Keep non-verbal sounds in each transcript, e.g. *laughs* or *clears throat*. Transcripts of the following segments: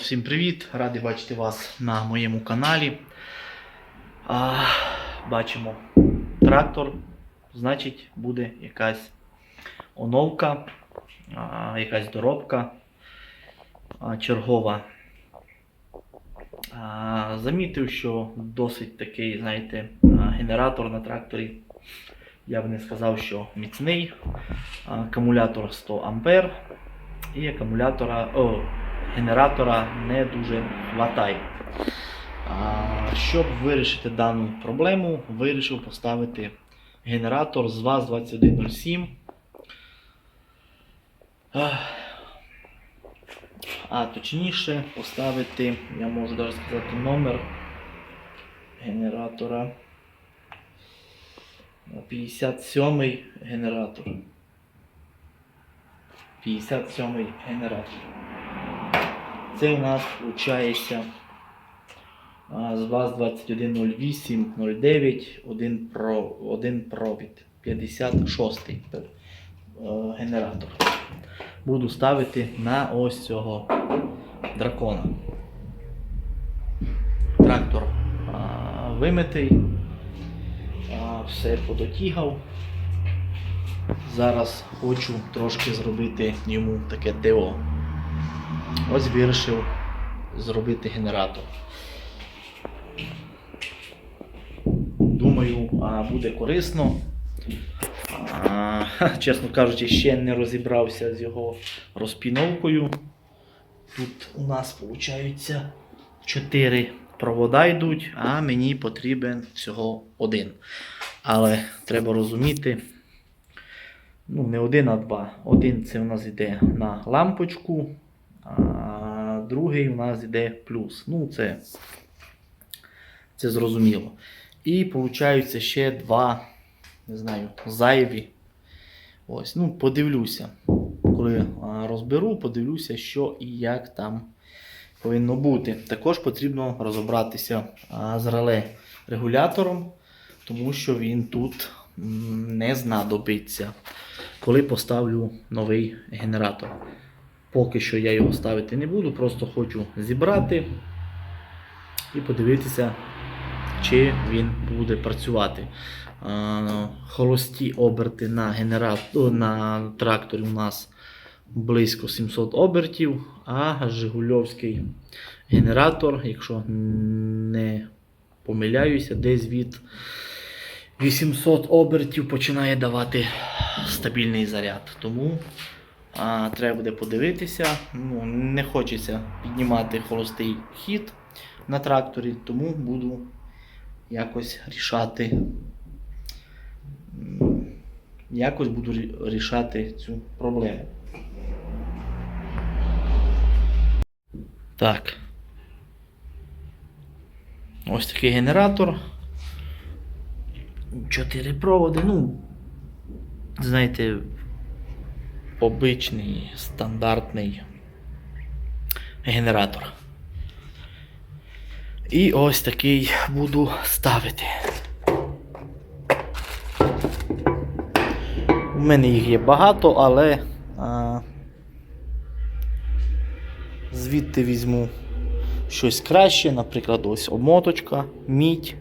всім привіт! Радий бачити вас на моєму каналі. А, бачимо трактор, значить буде якась оновка, а, якась доробка а, чергова. А, замітив, що досить такий, знаєте, генератор на тракторі. Я б не сказав, що міцний. А, Акумулятор 100 ампер і акумулятора, о, генератора не дуже. А, щоб вирішити дану проблему, вирішив поставити генератор з ВАЗ-2107. А, а точніше поставити, я можу навіть сказати номер генератора. 57 генератор. 57 генератор. Це у нас виходить з ВАЗ 2108 09 один, про, один провід. 56 е, генератор. Буду ставити на ось цього дракона. Трактор вимитий, все подотігав. Зараз хочу трошки зробити йому таке ТО. Ось вирішив зробити генератор. Думаю, буде корисно. *laughs* Чесно кажучи, ще не розібрався з його розпіновкою. Тут у нас виходить 4 провода йдуть, а мені потрібен всього один. Але треба розуміти, ну не один, а два. Один це у нас йде на лампочку, другий у нас йде плюс. Ну, це, це зрозуміло. І виходить ще два, не знаю, зайві. Ось, ну, подивлюся. Коли розберу, подивлюся, що і як там повинно бути. Також потрібно розібратися з реле регулятором, тому що він тут не знадобиться, коли поставлю новий генератор. Поки що я його ставити не буду, просто хочу зібрати і подивитися, чи він буде працювати. Холості оберти на, генератор, на тракторі у нас близько 700 обертів, а Жигульовський генератор, якщо не помиляюся, десь від 800 обертів починає давати стабільний заряд. Тому а, треба буде подивитися. Ну, не хочеться піднімати холостий хід на тракторі, тому буду якось рішати. Якось буду рішати цю проблему. Так. Ось такий генератор. Чотири проводи. Ну, знаєте, обичний стандартний генератор. І ось такий буду ставити. У мене їх є багато, але а, звідти візьму щось краще, наприклад, ось обмоточка, мідь.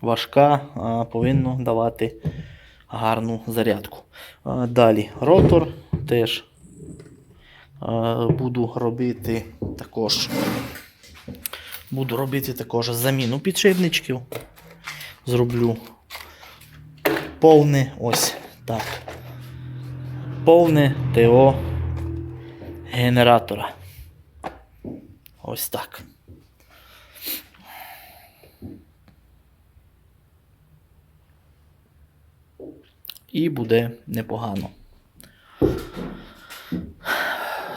Важка, а, повинно давати гарну зарядку. Далі ротор теж буду робити також. Буду робити також заміну підшипничків. Зроблю повне ось так. Повне ТО генератора. Ось так. І буде непогано.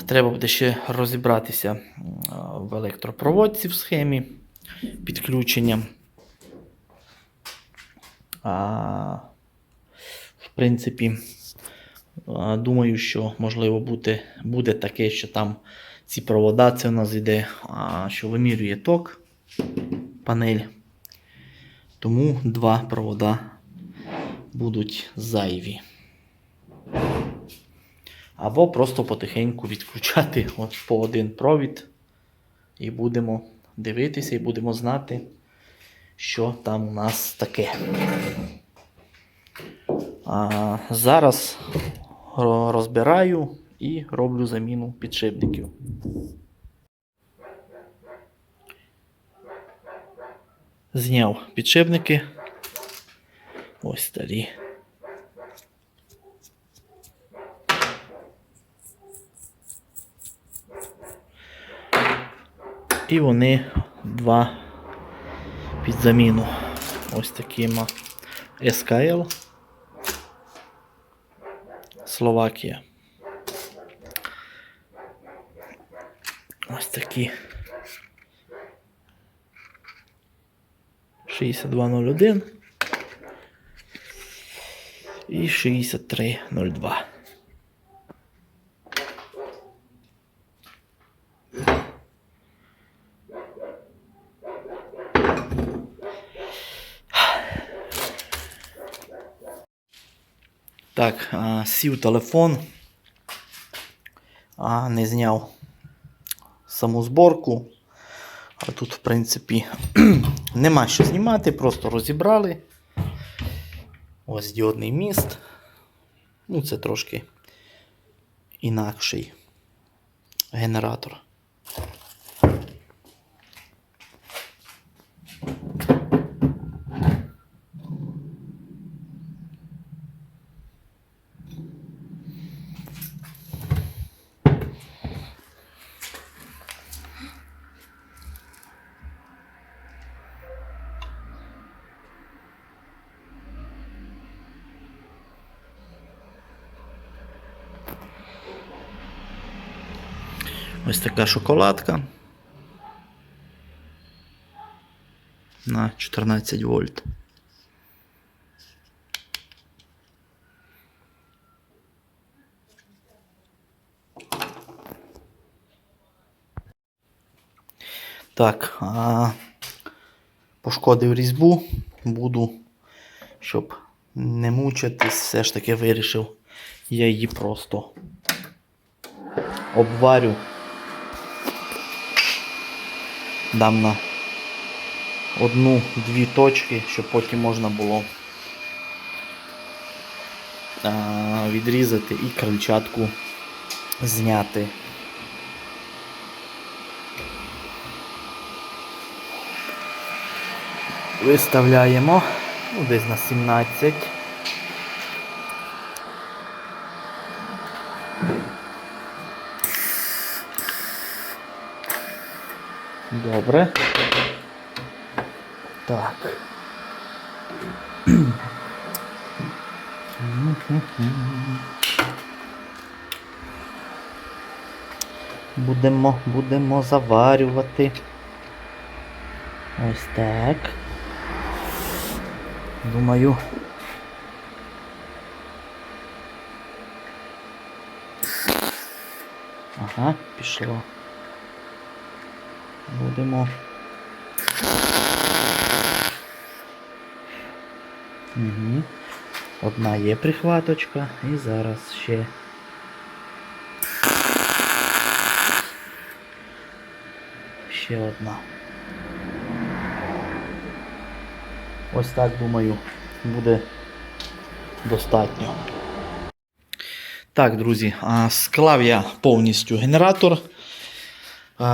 Треба буде ще розібратися в електропроводці в схемі підключення. А, в принципі, думаю, що можливо буде, буде таке, що там ці провода, це у нас йде, а, що вимірює ток, панель. Тому два провода будуть зайві. Або просто потихеньку відключати *laughs* от по один провід. І будемо дивитися, і будемо знати, що там у нас таке. А, зараз розбираю і роблю заміну підшипників. Зняв підшипники. Ось старі. І вони два під заміну. Ось такими SKL. Словакія. Ось такі. 6201 і 6302. Так, а, сів телефон, а не зняв саму зборку. А тут, в принципі, *clears throat* нема що знімати, просто розібрали. Ось діодний міст. Ну, це трошки інакший генератор. Ось така шоколадка. На 14 вольт. Так, а пошкодив різьбу, буду, щоб не мучитись, все ж таки вирішив. Я її просто обварю. Дам на одну-дві точки, щоб потім можна було відрізати і крильчатку зняти. Виставляємо ну, десь на 17. Добре. Так. Будемо, будемо заварювати. Ось так. Думаю. Ага, пішло. Будемо. Угу. Одна є прихваточка і зараз ще. Ще одна. Ось так думаю, буде достатньо. Так, друзі, склав я повністю генератор.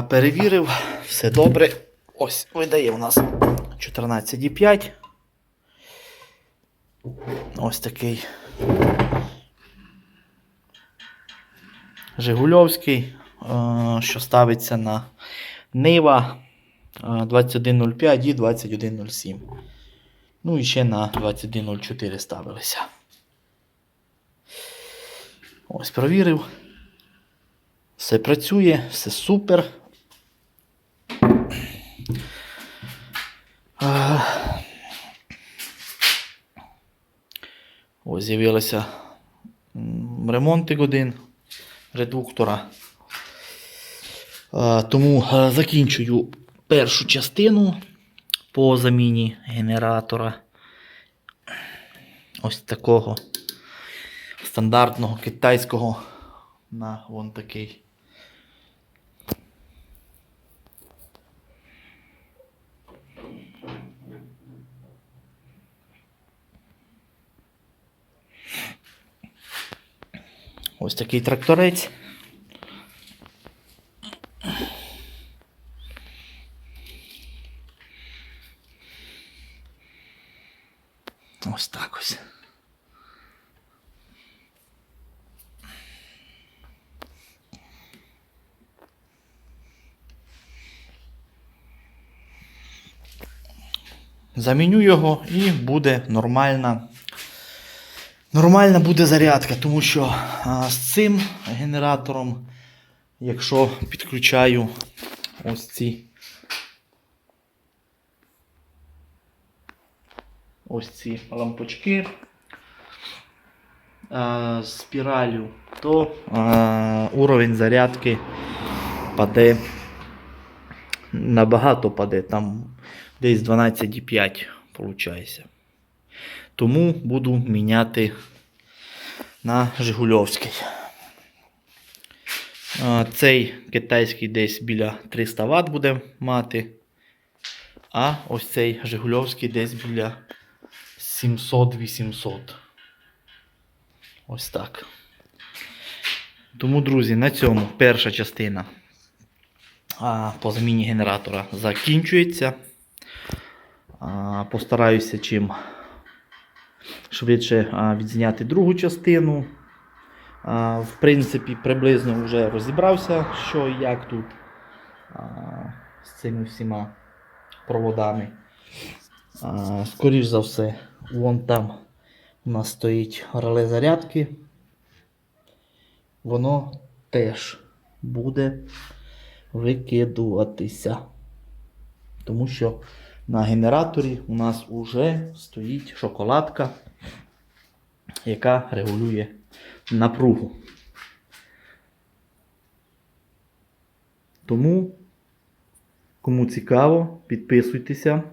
Перевірив, все добре. Ось, видає у нас 14,5. Ось такий Жигульовський, е, що ставиться на Нива е, 2105 і 2107. Ну і ще на 2104 ставилися. Ось провірив. Все працює, все супер. З'явилися ремонти один редуктора. Тому закінчую першу частину по заміні генератора. Ось такого стандартного китайського на вон такий. Ось такий тракторець. Ось так ось. Заміню його і буде нормальна. Нормальна буде зарядка, тому що а, з цим генератором, якщо підключаю ось ці ось ці лампочки а, спіралю, то а, уровень зарядки паде набагато паде, там десь 12,5 виходить. Тому буду міняти на Жигульовський. Цей китайський десь біля 300 Вт буде мати. А ось цей Жигульовський десь біля 700-800. Ось так. Тому, друзі, на цьому перша частина по заміні генератора закінчується. Постараюся чим швидше відзняти другу частину. В принципі, приблизно вже розібрався, що і як тут з цими всіма проводами. А, Скоріш за все, вон там у нас стоїть реле зарядки. Воно теж буде викидуватися. Тому що на генераторі у нас вже стоїть шоколадка, яка регулює напругу. Тому, кому цікаво, підписуйтеся.